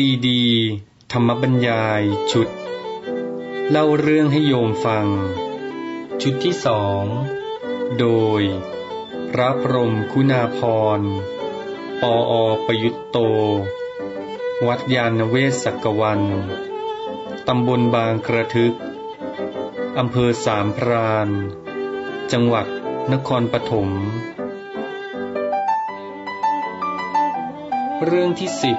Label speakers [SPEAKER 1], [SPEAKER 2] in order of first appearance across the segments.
[SPEAKER 1] ซีดี ธรรมบรรยายชุด เล่าเรื่องให้โยมฟัง ชุดที่สอง โดย พระพรมคุณาพร ปออประยุตโต วัดยาณเวศสักวัน ตำบลบางกระทึก อำเภอสามพราน จังหวัดนครปฐม เรื่องที่สิบ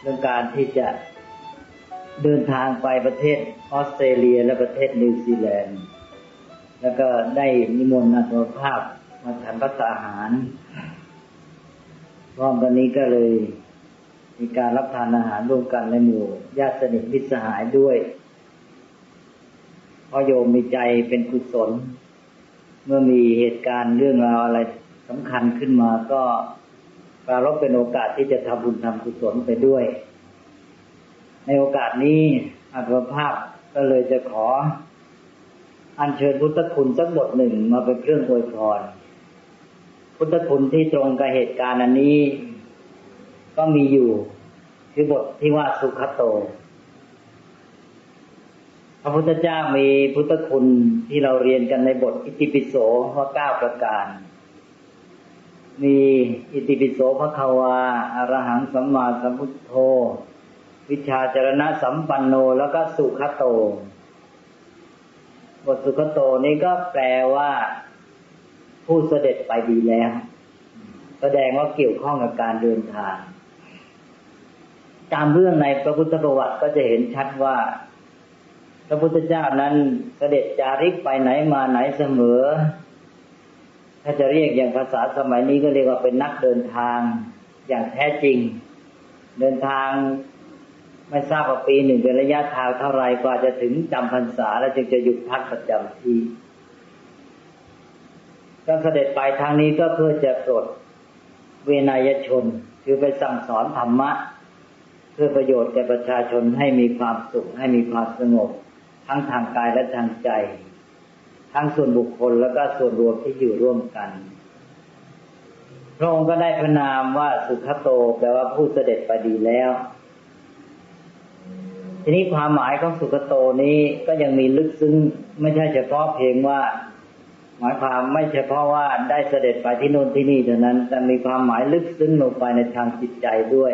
[SPEAKER 1] เรื่
[SPEAKER 2] องการที่จะเดินทางไปประเทศออสเตรเลียและประเทศนิวซีแลนด์ แล้วก็ได้นิมนต์อาตมาภาพมาฉันพระสาหาร พร้อมกันนี้ก็เลยมีการรับทานอาหารร่วมกันในหมู่ญาติสนิทมิตรสหายด้วยเพราะโยมมีใจเป็นกุศล เมื่อมีเหตุการณ์เรื่องราวอะไรสำคัญขึ้นมาก็ ปรารบเป็นโอกาสที่จะทำบุญทำกุศลไปด้วย ในโอกาสนี้อัตภาพก็เลยจะขอ อัญเชิญพุทธคุณสักบทหนึ่งมาเป็นเครื่องอวยพรพุทธคุณที่ตรงกับเหตุการณ์อันนี้ ก็มีอยู่คือบทที่ว่าสุขโต พระพุทธเจ้ามีพุทธคุณที่เราเรียนกันในบทอิติปิโสว่าเก้าประการ มีอิติปิโสพระควาอรหังสัมมาสัมพุทโธ วิชาจรณะสัมปันโนแล้วก็สุขโต บทสุขโตนี้ก็แปลว่า ผู้เสด็จไปดีแล้ว แสดงว่าเกี่ยวข้องกับการเดินทาง ตามเรื่องในพระพุทธประวัติก็จะเห็นชัดว่า พระพุทธเจ้านั้นเสด็จจาริกไปไหนมาไหนเสมอ ถ้าจะเรียกอย่างภาษาสมัยนี้ก็เรียกว่าเป็นนักเดินทางอย่างแท้จริง เดินทางไม่ทราบว่าปีหนึ่งเป็นระยะทางเท่าไรกว่าจะถึงจำพรรษาแล้วจึงจะหยุดพักประจำที่การเสด็จไปทางนี้ก็เพื่อจะปลดเวนยชน คือไปสั่งสอนธรรมะ เพื่อประโยชน์แก่ประชาชนให้มีความสุขให้มีความสงบ ทั้งทางกายและทางใจ ทั้งส่วนบุคคลแล้วก็ส่วนรวมที่อยู่ร่วมกันพระองค์ก็ได้พระนามว่าสุขโตแปลว่าผู้เสด็จไปดีแล้ว ทีนี้ความหมายของสุขโตนี้ก็ยังมีลึกซึ้งไม่ใช่เฉพาะเพียงว่า หมายความไม่เฉพาะว่าได้เสด็จไปที่โน่นที่นี่เท่านั้น แต่มีความหมายลึกซึ้งลงไปในทางจิตใจด้วย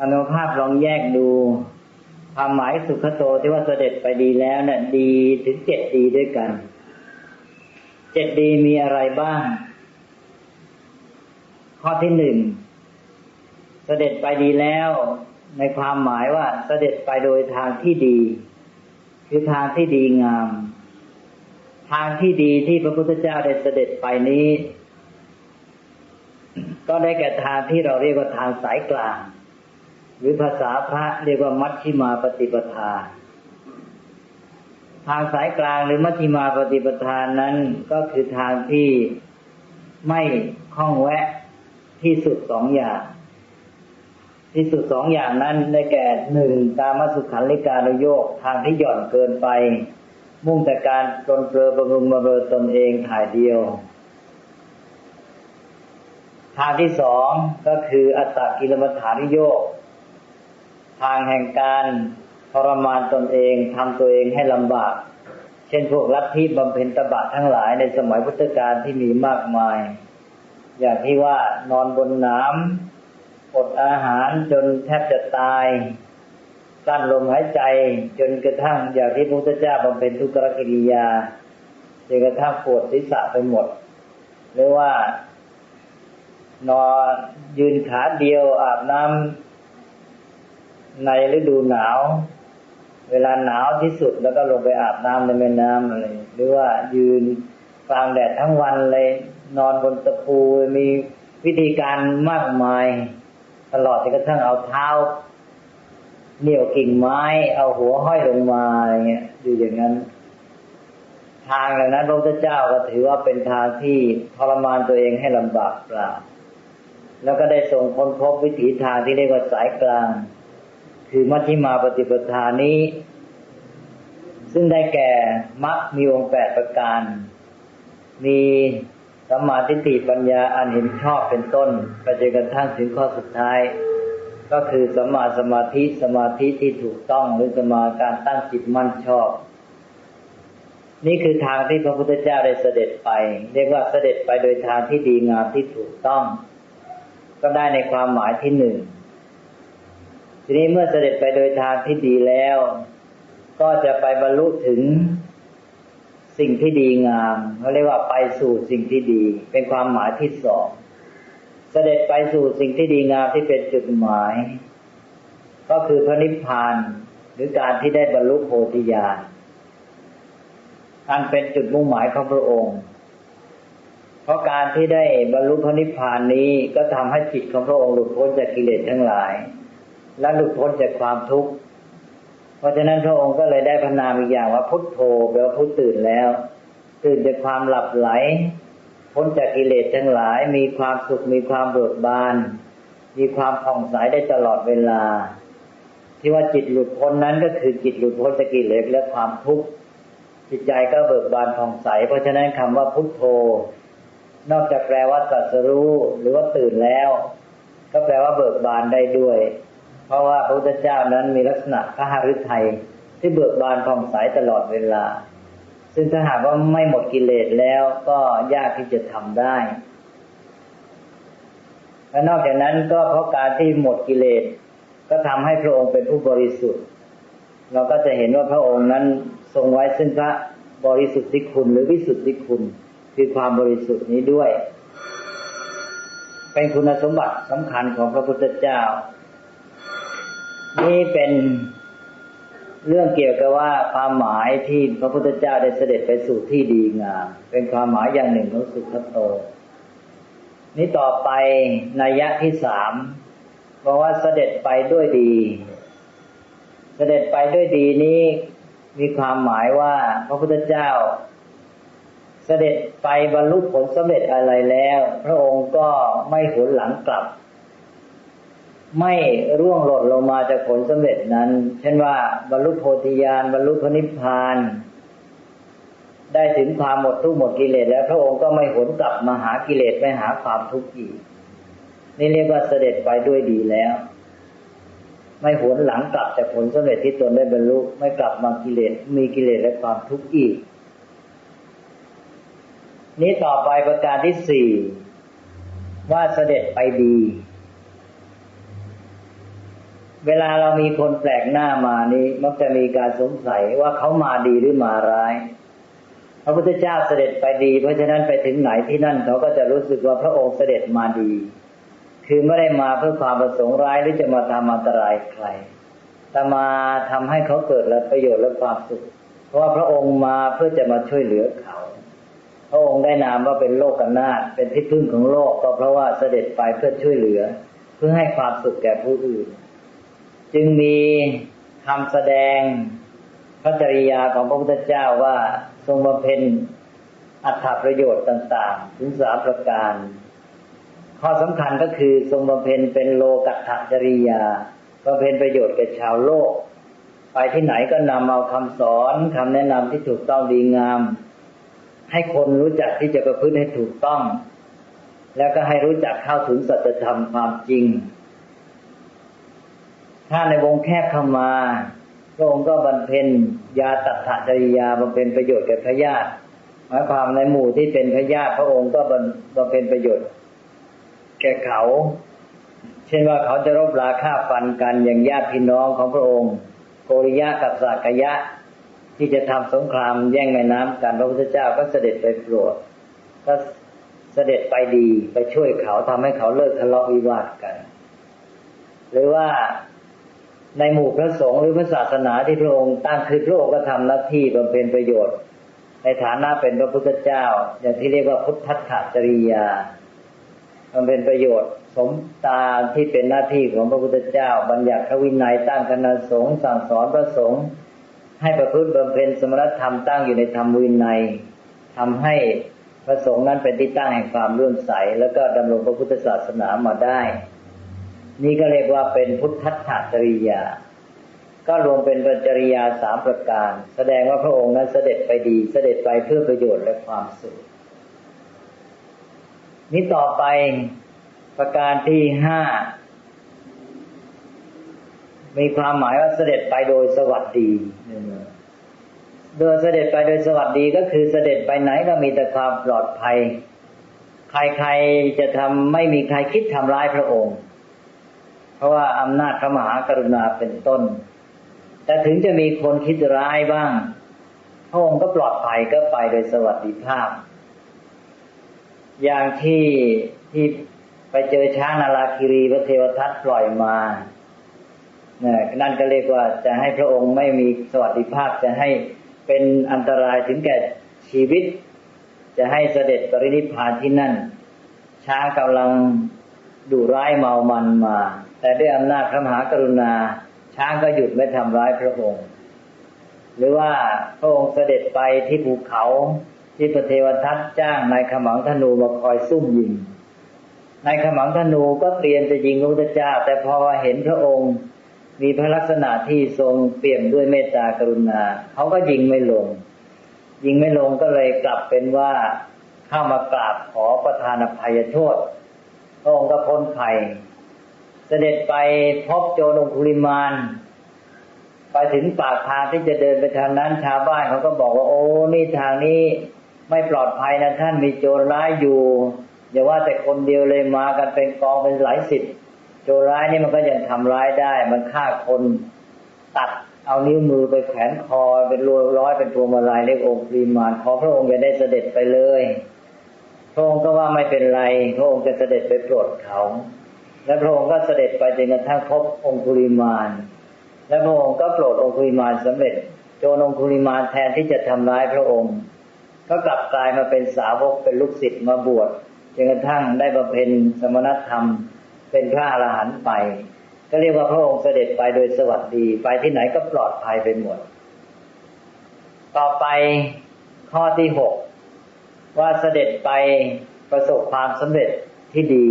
[SPEAKER 2] อนุภาพลองแยกดู ความหมายสุขโตที่ว่าเสด็จไปดีแล้วเนี่ยดีถึงเจ็ดดีด้วยกัน เจ็ดดีมีอะไรบ้าง ข้อที่หนึ่งเสด็จไปดีแล้ว ในความหมายว่าเสด็จไปโดยทางที่ดี คือทางที่ดีงาม ทางที่ดีที่พระพุทธเจ้าได้เสด็จไปนี้ ก็ได้แก่ทางที่เราเรียกว่าทางสายกลาง รือภาษาพระเรียกว่ามัชชิมาปฏิปทา ทางสายกลางหรือมัชชิมาปฏิปทานนั้นก็คือทางที่ไม่ข้องแวะที่สุดสองอย่าง ที่สุดสองอย่างนั้นได้แก่หนึ่งตามสุขันลิการโยกทางที่หย่อนเกินไป มุ่งแต่การตนเปลือบำรุงบำเรอตนเองถ่ายเดียวทางที่สองก็คืออัตตกิลมัฐานิโยก ทางแห่งการทรมานตนเองทำตัวเองให้ลำบาก เช่นพวกลัทธิบำเพ็ญตบะทั้งหลายในสมัยพุทธกาลที่มีมากมาย อย่างที่ว่านอนบนน้ำอดอาหารจนแทบจะตายกั้นลมหายใจจนกระทั่งอย่างที่พระพุทธเจ้าบำเพ็ญทุกขกิริยาจนกระทั่งปวดศีรษะไปหมด หรือว่านอนยืนขาเดียวอาบน้ำ ในฤดูหนาว เวลาหนาวที่สุดแล้วก็ลงไปอาบน้ำในแม่น้ำอะไรหรือว่ายืนกลางแดดทั้งวันเลยนอนบนตะปูมีวิธีการมากมาย ตลอดจนกระทั่งเอาเท้าเหนี่ยวกิ่งไม้ เอาหัวห้อยลงมาอะไรเงี้ยอยู่อย่างนั้น ทางเหล่านั้นพระพุทธเจ้าก็ถือว่าเป็นทางที่ทรมานตัวเองให้ลำบากเปล่าแล้วก็ได้ส่งค้นพบวิถีทางที่เรียกว่าสายกลาง คือมัชฌิมาปฏิปทานี้ ซึ่งได้แก่มรรคมีองค์แปดประการ มีสัมมาทิฏฐิปัญญาอันเห็นชอบเป็นต้นไปจนกระทั่งถึงข้อสุดท้าย ก็คือสัมมาสมาธิสมาธิที่ถูกต้องหรือสมาการตั้งจิตมั่นชอบ นี่คือทางที่พระพุทธเจ้าได้เสด็จไป เรียกว่าเสด็จไปโดยทางที่ดีงามที่ถูกต้อง ก็ได้ในความหมายที่หนึ่ง ทีนี้เมื่อเสด็จไปโดยทางที่ดีแล้ว ก็จะไปบรรลุถึงสิ่งที่ดีงามเขาเรียกว่าไปสู่สิ่งที่ดี เป็นความหมายที่สองเสด็จไปสู่สิ่งที่ดีงามที่เป็นจุดหมาย ก็คือพระนิพพานหรือการที่ได้บรรลุโพธิญาณอันเป็นจุดมุ่งหมายของพระองค์ เพราะการที่ได้บรรลุพระนิพพานนี้ก็ทำให้จิตของพระองค์หลุดพ้นจากกิเลสทั้งหลาย และหลุดพ้นจากความทุกข์ เพราะฉะนั้นพระองค์ก็เลยได้พนามอีกอย่างว่าพุทโธแปลว่าพุทตื่นแล้ว ตื่นจากความหลับไหล พ้นจากกิเลสทั้งหลาย มีความสุขมีความเบิกบาน มีความผ่องใสได้ตลอดเวลา ที่ว่าจิตหลุดพ้นนั้นก็คือจิตหลุดพ้นจากกิเลสและความทุกข์จิตใจก็เบิกบานผ่องใส เพราะฉะนั้นคำว่าพุทโธ นอกจากแปลว่าตรัสรู้หรือว่าตื่นแล้ว ก็แปลว่าเบิกบานได้ด้วย เพราะว่าพระพุทธเจ้านั้นมีลักษณะพระหฤทัยที่เบิกบานผ่องใสตลอดเวลา ซึ่งถ้าหากว่าไม่หมดกิเลสแล้วก็ยากที่จะทำได้และนอกจากนั้นก็เพราะการที่หมดกิเลสก็ทำให้พระองค์เป็นผู้บริสุทธิ์ เราก็จะเห็นว่าพระองค์นั้นทรงไว้ซึ่งพระบริสุทธิคุณหรือวิสุทธิคุณคือความบริสุทธิ์นี้ด้วย เป็นคุณสมบัติสำคัญของพระพุทธเจ้า นี่เป็นเรื่องเกี่ยวกับว่าความหมายที่พระพุทธเจ้าได้เสด็จไปสู่ที่ดีงาม เป็นความหมายอย่างหนึ่งของสุขโต นี้ต่อไปนัยยะที่สามบอกว่าเสด็จไปด้วยดี เสด็จไปด้วยดีนี้มีความหมายว่าพระพุทธเจ้า เสด็จไปบรรลุผลสำเร็จอะไรแล้ว พระองค์ก็ไม่หนหลังกลับ ไม่ร่วงหล่นลงมาจากผลสำเร็จนั้น เช่นว่าบรรลุโพธิญาณบรรลุพระนิพพาน ได้ถึงความหมดทุกข์หมดกิเลสแล้วพระองค์ก็ไม่หนกลับมาหากิเลสไม่หาความทุกข์อีก นี่เรียกว่าเสด็จไปด้วยดีแล้ว ไม่หวนหลังกลับจากผลสำเร็จที่ตนได้บรรลุไม่กลับมากิเลสมีกิเลสและความทุกข์อีก นี้ต่อไปประการที่สี่ว่าเสด็จไปดี เวลาเรามีคนแปลกหน้ามานี้มักจะมีการสงสัยว่าเขามาดีหรือมาร้าย พระพุทธเจ้าเสด็จไปดี เพราะฉะนั้นไปถึงไหนที่นั่นเขาก็จะรู้สึกว่าพระองค์เสด็จมาดี คือไม่ได้มาเพื่อความประสงค์ร้ายหรือจะมาทำอันตรายใคร แต่มาทำให้เขาเกิดประโยชน์และความสุข เพราะว่าพระองค์มาเพื่อจะมาช่วยเหลือเขา พระองค์ได้นามว่าเป็นโลกกันนาเป็นที่พึ่งของโลกก็เพราะว่าเสด็จไปเพื่อช่วยเหลือ เพื่อให้ความสุขแก่ผู้อื่น จึงมีคำแสดงพระจริยาของพระพุทธเจ้าว่าทรงบำเพ็ญอัตถประโยชน์ต่างๆ ถึงสามประการ ข้อสำคัญก็คือทรงบำเพ็ญเป็นโลกัตถจริยาบำเพ็ญประโยชน์แก่ชาวโลก ไปที่ไหนก็นำเอาคำสอนคำแนะนำที่ถูกต้องดีงาม ให้คนรู้จักที่จะประพฤติให้ถูกต้อง แล้วก็ให้รู้จักเข้าถึงสัจธรรมความจริง ถ้าในวงแคบเข้ามาพระองค์ก็บรรเพ็ญยาตัดถจริยาบำเพ็ญประโยชน์แก่พระญาติหมายความในหมู่ที่เป็นพระญาติพระองค์ก็บำเพ็ญประโยชน์ แก่เขา เช่นว่าเขาจะรบราฆ่าฟันกันอย่างญาติพี่น้องของพระองค์ โกริยะกับสากยะ ที่จะทำสงครามแย่งแม่น้ำกันพระพุทธเจ้าก็เสด็จไปโปรดก็เสด็จไปดีไปช่วยเขาทำให้เขาเลิกทะเลาะวิวาทกัน หรือว่า ในหมู่พระสงฆ์หรือพระศาสนาที่พระองค์ตั้งคือพระองค์ก็ทำหน้าที่บำเพ็ญประโยชน์ ในฐานะเป็นพระพุทธเจ้า อย่างที่เรียกว่าพุทธัตถจริยาบำเพ็ญประโยชน์ สมตามที่เป็นหน้าที่ของพระพุทธเจ้า บัญญัติพระวินัยตั้งคณะสงฆ์สั่งสอนพระสงฆ์ให้ประพฤติบำเพ็ญสมณธรรมตั้งอยู่ในธรรมวินัยทำให้พระสงฆ์นั้นเป็นที่ตั้งแห่งความเลื่อมใส แล้วก็ดำรงพระพุทธศาสนามาได้ นี่ก็เรียกว่าเป็นพุทธัตถจริยา ก็รวมเป็นปัจริยาสามประการ แสดงว่าพระองค์นั้นเสด็จไปดี เสด็จไปเพื่อประโยชน์และความสุข นี้ต่อไปประการที่ห้ามีความหมายว่าเสด็จไปโดยสวัสดีโดยเสด็จไปโดยสวัสดีก็คือเสด็จไปไหนก็มีแต่ความปลอดภัย ใครๆจะทำไม่มีใครคิดทำร้ายพระองค์ เพราะว่าอำนาจพระมหากรุณาเป็นต้น แต่ถึงจะมีคนคิดร้ายบ้างพระองค์ก็ปลอดภัยก็ไปโดยสวัสดิภาพ อย่างที่ที่ไปเจอช้างนาราคิรีพระเทวทัตปล่อยมานั่นก็เรียกว่าจะให้พระองค์ไม่มีสวัสดิภาพจะให้เป็นอันตรายถึงแก่ชีวิต จะให้เสด็จปรินิพพานที่นั่น ช้างกำลังดุร้ายเมามันมา แต่ด้วยอำนาจพระมหากรุณา ช้างก็หยุดไม่ทำร้ายพระองค์ หรือว่าพระองค์เสด็จไปที่ภูเขาที่พระเทวทัตจ้างนายขมังธนูมาคอยซุ่มยิงนายขมังธนูก็เตรียมจะยิงพระพุทธเจ้า แต่พอเห็นพระองค์ มีพระลักษณะที่ทรงเปี่ยมด้วยเมตตากรุณาเขาก็ยิงไม่ลง ยิงไม่ลงก็เลยกลับเป็นว่าเข้ามากราบขอประทานอภัยโทษพระองค์ก็พ้นภัย เสด็จไปพบโจรองคุลิมาน ไปถึงปากทางที่จะเดินไปทางนั้นชาวบ้านเขาก็บอกว่าโอ้นี่ทางนี้ไม่ปลอดภัยนะท่านมีโจรร้ายอยู่อย่าว่าแต่คนเดียวเลยมากันเป็นกองเป็นหลายสิบโจรร้ายนี่มันก็ยังทำร้ายได้ มันฆ่าคนตัดเอานิ้วมือไปแขวนคอเป็นรวร้อยเป็นพวงมาลัยเรียกองค์ปรีมานขอพระองค์จะได้เสด็จไปเลยพระองค์ก็ว่าไม่เป็นไร พระองค์จะเสด็จไปโปรดเขา และพระองค์ก็เสด็จไปจนกระทั่งพบองคุริมานและพระองค์ก็โปรดองคุริมานสำเร็จ โจนองคุริมานแทนที่จะทำร้ายพระองค์ ก็กลับกลายมาเป็นสาวกเป็นลูกศิษย์มาบวชจนกระทั่งได้บำเพ็ญสมณธรรม เป็นพระอรหันต์ไป ก็เรียกว่าพระองค์เสด็จไปโดยสวัสดีไปที่ไหนก็ปลอดภัยไปหมด ต่อไปข้อที่หกว่าเสด็จไปประสบความสำเร็จที่ดี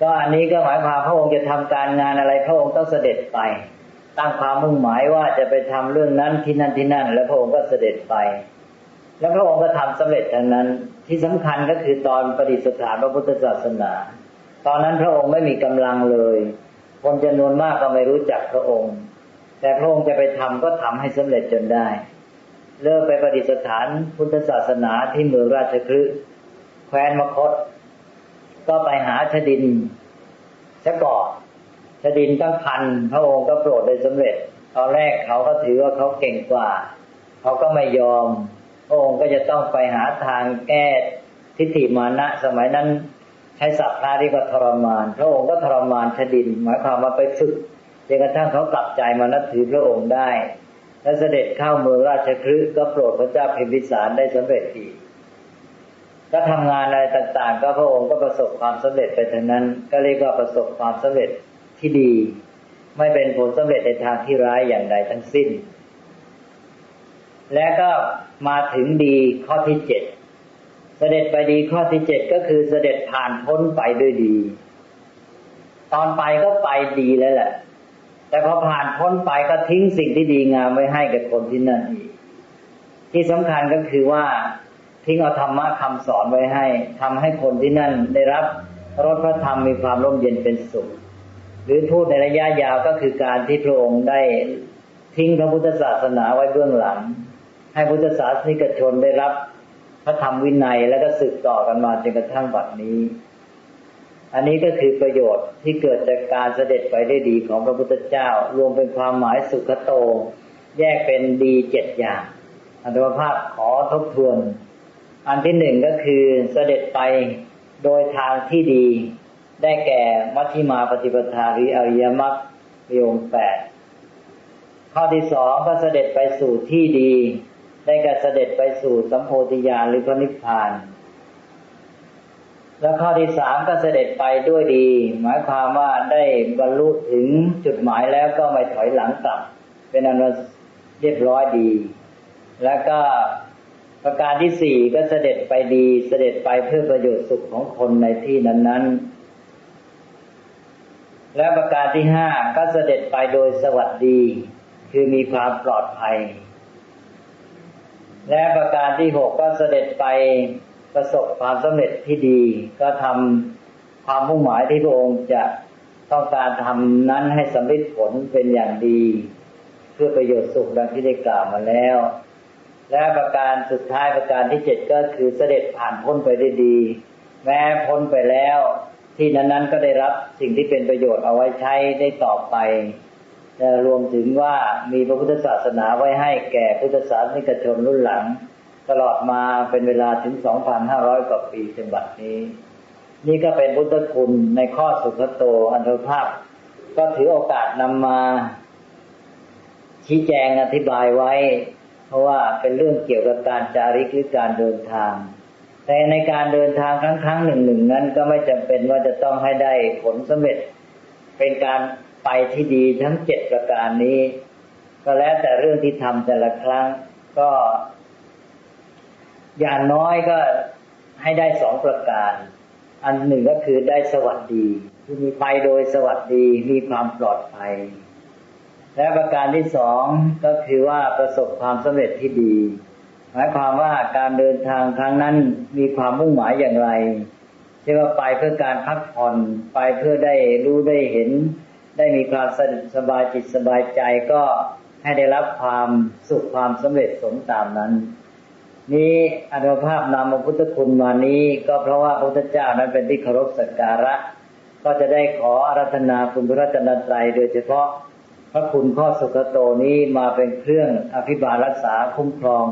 [SPEAKER 2] ก็อันนี้ก็หมายความพระองค์จะทำการงานอะไรพระองค์ต้องเสด็จไป ตั้งความมุ่งหมายว่าจะไปทำเรื่องนั้นที่นั่นที่นั่น แล้วพระองค์ก็เสด็จไป แล้วพระองค์ก็ทำสำเร็จทั้งนั้นที่สำคัญก็คือตอนประดิษฐานพระพุทธศาสนา ตอนนั้นพระองค์ไม่มีกำลังเลย คนจำนวนมากก็ไม่รู้จักพระองค์ แต่พระองค์จะไปทำก็ทำให้สำเร็จจนได้เลิกไปประดิษฐานพุทธศาสนาที่เมืองราชคฤห์แคว้นมคต ก็ไปหาชดินชะกอดชดินตั้งพันพระองค์ก็โปรดได้สำเร็จ ตอนแรกเขาก็ถือว่าเขาเก่งกว่า เขาก็ไม่ยอม พระองค์ก็จะต้องไปหาทางแก้ทิฏฐิมานะ สมัยนั้นใช้ศัพท์พระที่ว่าทรมาน พระองค์ก็ทรมานชดิน หมายความว่าไปฝึกจนกระทั่งเขากลับใจมานับถือพระองค์ได้ และเสด็จเข้าเมืองราชคฤห์ก็โปรดพระเจ้าพิมพิสารได้สำเร็จอีก ก็ทำงานอะไรต่างๆ ก็พระองค์ก็ประสบความสำเร็จไปทั้งนั้น ก็เรียกว่าประสบความสำเร็จที่ดี ไม่เป็นผลสำเร็จในทางที่ร้ายอย่างใดทั้งสิ้น และก็มาถึงดีข้อที่เจ็ดเสด็จไปดีข้อที่เจ็ดก็คือเสด็จผ่านพ้นไปด้วยดี ตอนไปก็ไปดีแล้วแหละ แต่พอผ่านพ้นไปก็ทิ้งสิ่งที่ดีงามไว้ให้กับคนที่นั่นอีกที่สำคัญก็คือว่า ทิ้งเอาธรรมะคำสอนไว้ให้ทำให้คนที่นั่นได้รับรสพระธรรมมีความร่มเย็นเป็นสุข หรือพูดในระยะยาวก็คือการที่พระองค์ได้ทิ้งพระพุทธศาสนาไว้เบื้องหลัง ให้พุทธศาสนิกชนได้รับพระธรรมวินัยแล้วก็สืบต่อกันมาจนกระทั่งบัดนี้ อันนี้ก็คือประโยชน์ที่เกิดจากการเสด็จไปได้ดีของพระพุทธเจ้า รวมเป็นความหมายสุขโต แยกเป็นดีเจ็ดอย่าง อัตมภาพขอทบทวน อันที่หนึ่งก็คือเสด็จไปโดยทางที่ดี ได้แก่มัชฌิมาปฏิปทาหรืออริยมรรคโยมแปดข้อที่สองก็เสด็จไปสู่ที่ดี ได้แกรเสด็จไปสู่สัมโพธิญาณหรือพระนิพพาน แล้วข้อที่สามก็เสด็จไปด้วยดี หมายความว่าได้บรรลุถึงจุดหมายแล้วก็ไม่ถอยหลังกลับ เป็นอนุเรียบร้อยดี แล้วก็ ประการที่สี่ก็เสด็จไปดี เสด็จไปเพื่อประโยชน์สุขของคนในที่นั้น ๆ และประการที่ห้าก็เสด็จไปโดยสวัสดี คือมีความปลอดภัย และประการที่หกก็เสด็จไปประสบความสำเร็จที่ดี ก็ทำความมุ่งหมายที่พระองค์จะต้องการทำนั้นให้สำเร็จผลเป็นอย่างดี เพื่อประโยชน์สุขดังที่ได้กล่าวมาแล้ว และประการสุดท้ายประการที่เจ็ดก็คือเสด็จผ่านพ้นไปได้ดี แม้พ้นไปแล้ว ที่นั้นๆก็ได้รับสิ่งที่เป็นประโยชน์เอาไว้ใช้ได้ต่อไปรวมถึงว่ามีพระพุทธศาสนาไว้ให้แก่พุทธศาสนิกชนรุ่นหลัง ตลอดมาเป็นเวลาถึง 2,500 กว่าปีจนบัดนี้ นี่ก็เป็นพุทธคุณในข้อสุขโตอันตรภาพ ก็ถือโอกาสนำมาชี้แจงอธิบายไว้ เพราะว่าเป็นเรื่องเกี่ยวกับการจาริกหรือการเดินทาง แต่ในการเดินทางครั้งครั้งหนึ่งหนึ่งนั้น ก็ไม่จำเป็นว่าจะต้องให้ได้ผลสำเร็จ เป็นการไปที่ดีทั้งเจ็ดประการนี้ ก็แล้วแต่เรื่องที่ทำแต่ละครั้งก็ อย่างน้อยก็ให้ได้สองประการ อันหนึ่งก็คือได้สวัสดี คือมีไปโดยสวัสดีมีความปลอดภัย และประการที่สองก็คือว่าประสบความสำเร็จที่ดี หมายความว่าการเดินทางครั้งนั้นมีความมุ่งหมายอย่างไรเช่นว่าไปเพื่อการพักผ่อนไปเพื่อได้รู้ได้เห็น ได้มีความสบายจิตสบายใจก็ให้ได้รับความสุขความสำเร็จสมตามนั้น นี้อนุภาพนามพุทธคุณมานี้ก็เพราะว่าพระพุทธเจ้านั้นเป็นที่เคารพสักการะ ก็จะได้ขออารัธนาคุณพระรัตนตรัยโดยเฉพาะ พระคุณข้อสุขโตนี้มาเป็นเครื่องอภิบาลรักษาคุ้มครอง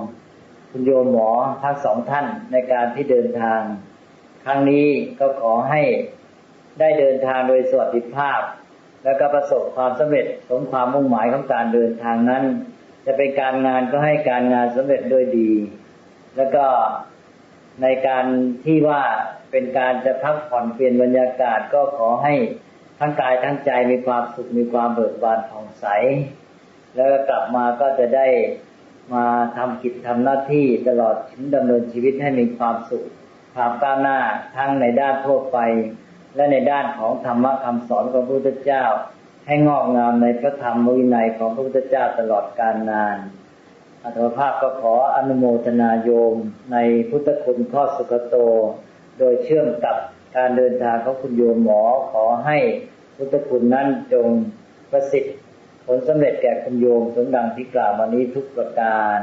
[SPEAKER 2] คุณโยมหมอทั้งสองท่านในการที่เดินทาง ครั้งนี้ก็ขอให้ได้เดินทางโดยสวัสดิภาพ แล้วก็ประสบความสำเร็จสมความมุ่งหมายของการเดินทางนั้น จะเป็นการงานก็ให้การงานสำเร็จด้วยดี แล้วก็ในการที่ว่าเป็นการจะพักผ่อนเปลี่ยนบรรยากาศก็ขอให้ ทั้งกายทั้งใจมีความสุขมีความเบิกบานผ่องใส แล้วกลับมาก็จะได้มาทำกิจทำหน้าที่ตลอดถึงดำเนินชีวิตให้มีความสุขความก้าวหน้าทั้งในด้านทั่วไป และในด้านของธรรมะคำสอนของพระพุทธเจ้า ให้งอกงามในพระธรรมวินัยของพระพุทธเจ้าตลอดกาลนานอัตภาพก็ขออนุโมทนาโยมในพุทธคุณข้อสุขโต โดยเชื่อมกับ การเดินทางของคุณโยมหมอขอให้พุทธคุณนั้นจงประสิทธิ์ผลสำเร็จแก่คุณโยมสมดังที่กล่าวมานี้ทุกประการ